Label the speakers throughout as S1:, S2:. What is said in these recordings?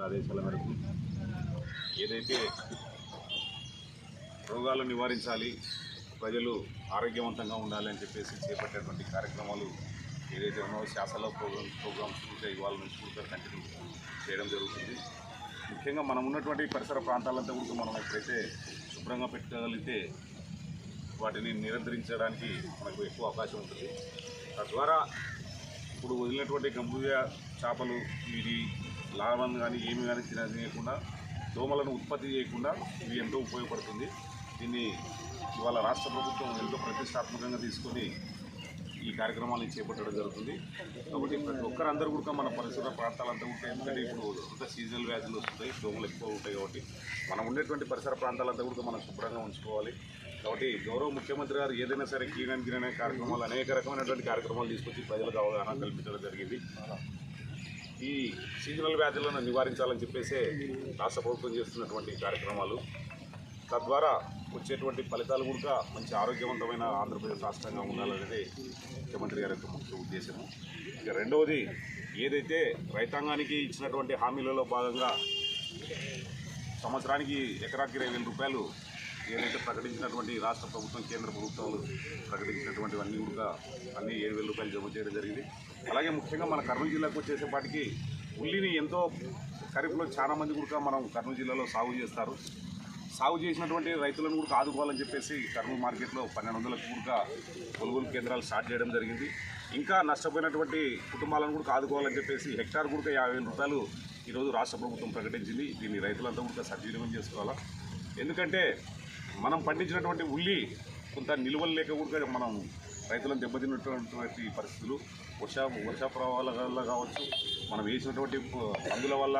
S1: గారి ఆదేశాల మేరకు ఏదైతే రోగాలు నివారించాలి ప్రజలు ఆరోగ్యవంతంగా ఉండాలి అని చెప్పేసి చేపట్టేటువంటి కార్యక్రమాలు ఏదైతే ఉన్నో శాసనలో ప్రోగ్రామ్ ప్రోగ్రామ్స్ పూర్తిగా ఇవాళ నుంచి పూర్తిగా కంటిన్యూ చేయడం జరుగుతుంది. ముఖ్యంగా మనం ఉన్నటువంటి పరిసర ప్రాంతాలంతా కూడా మనం ఎప్పుడైతే శుభ్రంగా పెట్టుకోగలిగితే వాటిని నిరంతరించడానికి మనకు ఎక్కువ అవకాశం ఉంటుంది. తద్వారా ఇప్పుడు వదిలినటువంటి గంభీర చేపలు ఇది లాభం కానీ ఏమి కానీ తినకుండా దోమలను ఉత్పత్తి చేయకుండా ఇది ఎంతో ఉపయోగపడుతుంది. దీన్ని ఇవాళ రాష్ట్ర ప్రభుత్వం ఎంతో ప్రతిష్టాత్మకంగా తీసుకొని ఈ కార్యక్రమాలను చేపట్టడం జరుగుతుంది. కాబట్టి ప్రతి ఒక్కరందరూ కూడా మన పరిసర ప్రాంతాలంతా ఉంటాయి ఎందుకంటే ఇప్పుడు అంత సీజనల్ వ్యాధులు వస్తాయి దోమలు ఎక్కువ ఉంటాయి కాబట్టి మనం ఉండేటువంటి పరిసర ప్రాంతాలంతా కూడా మనం శుభ్రంగా ఉంచుకోవాలి. కాబట్టి గౌరవ ముఖ్యమంత్రి గారు ఏదైనా సరే క్లీన్ అండ్ గ్రీన్ అనే కార్యక్రమాలు అనేక రకమైనటువంటి కార్యక్రమాలు తీసుకొచ్చి ప్రజలకు అవగాహన కల్పించడం జరిగింది. ఈ సీజనల్ వ్యాధులను నివారించాలని చెప్పేసి రాష్ట్ర ప్రభుత్వం చేస్తున్నటువంటి కార్యక్రమాలు. తద్వారా వచ్చేటువంటి ఫలితాలు కూడా మంచి ఆరోగ్యవంతమైన ఆంధ్రప్రదేశ్ రాష్ట్రంగా ఉండాలనేది ముఖ్యమంత్రి గారి యొక్క ముఖ్య ఉద్దేశము. ఇక రెండవది ఏదైతే రైతాంగానికి ఇచ్చినటువంటి హామీలలో భాగంగా సంవత్సరానికి ఎకరాకి ఇరవై వేల రూపాయలు ఏదైతే ప్రకటించినటువంటి రాష్ట్ర ప్రభుత్వం కేంద్ర ప్రభుత్వాలు ప్రకటించినటువంటివన్నీ కూడా అన్నీ ఏడు వేల రూపాయలు జమ చేయడం జరిగింది. అలాగే ముఖ్యంగా మన కర్నూలు జిల్లాకు వచ్చేసేపాటికి ఉల్లిని ఎంతో ఖరీఫ్లో చాలా మంది కూడా మనం కర్నూలు జిల్లాలో సాగు చేస్తారు. సాగు చేసినటువంటి రైతులను కూడా ఆదుకోవాలని చెప్పేసి కర్నూలు మార్కెట్లో పన్నెండు వందలకు కూడా కొనుగోలు కేంద్రాలు స్టార్ట్ చేయడం జరిగింది. ఇంకా నష్టపోయినటువంటి కుటుంబాలను కూడా ఆదుకోవాలని చెప్పేసి హెక్టార్ కూడా యాభై వేల రూపాయలు ఈరోజు రాష్ట్ర ప్రభుత్వం ప్రకటించింది. దీన్ని రైతులంతా కూడా సద్వినియోగం చేసుకోవాలా? ఎందుకంటే మనం పండించినటువంటి ఉల్లి కొంత నిల్వలు లేక కూడా మనం రైతులను దెబ్బతిన్నటువంటి పరిస్థితులు. వర్ష వర్ష ప్రభావాల వల్ల కావచ్చు మనం వేసినటువంటి మందుల వల్ల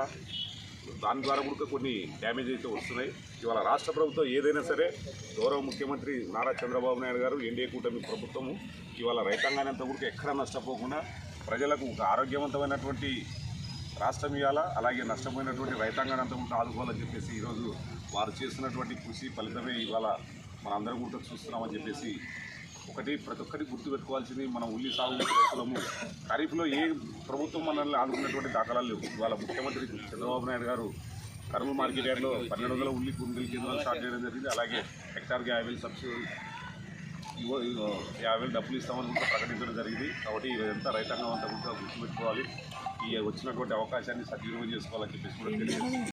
S1: దాని ద్వారా కూడా కొన్ని డ్యామేజ్ అయితే వస్తున్నాయి. ఇవాళ రాష్ట్ర ప్రభుత్వం ఏదైనా సరే గౌరవ ముఖ్యమంత్రి నారా చంద్రబాబు నాయుడు గారు ఎన్డీఏ కూటమి ప్రభుత్వము ఇవాళ రైతాంగాన్ని అంతా కూడా ఎక్కడ నష్టపోకుండా ప్రజలకు ఒక ఆరోగ్యవంతమైనటువంటి రాష్ట్రం ఇవ్వాలా అలాగే నష్టపోయినటువంటి రైతాంగాన్ని అంతా కూడా ఆదుకోవాలని చెప్పేసి ఈరోజు వారు చేస్తున్నటువంటి కృషి ఫలితమే ఇవాళ మనందరం కూడా చూస్తున్నామని చెప్పేసి ఒకటి ప్రతి ఒక్కటి గుర్తుపెట్టుకోవాల్సింది మనం ఉల్లి సాగు రైతులము ఖరీఫ్లో ఏ ప్రభుత్వం మనల్ని ఆదుకున్నటువంటి దాఖలాలు లేవు. ఇవాళ ముఖ్యమంత్రి చంద్రబాబు నాయుడు గారు కర్నూలు మార్కెట్ యార్డ్లో పన్నెండు వందల ఉల్లి కొనుగోలు కేంద్రాలు స్టార్ట్ చేయడం జరిగింది. అలాగే హెక్టార్కి యాభై వేలు సబ్సిడీ యాభై వేలు డబ్బులు ఇస్తామని కూడా ప్రకటించడం జరిగింది. కాబట్టి ఇదంతా రైతాంగం అంతా కూడా గుర్తుపెట్టుకోవాలి. ఈ వచ్చినటువంటి అవకాశాన్ని సద్వినియోగం చేసుకోవాలని చెప్పేసి కూడా తెలియజేస్తుంది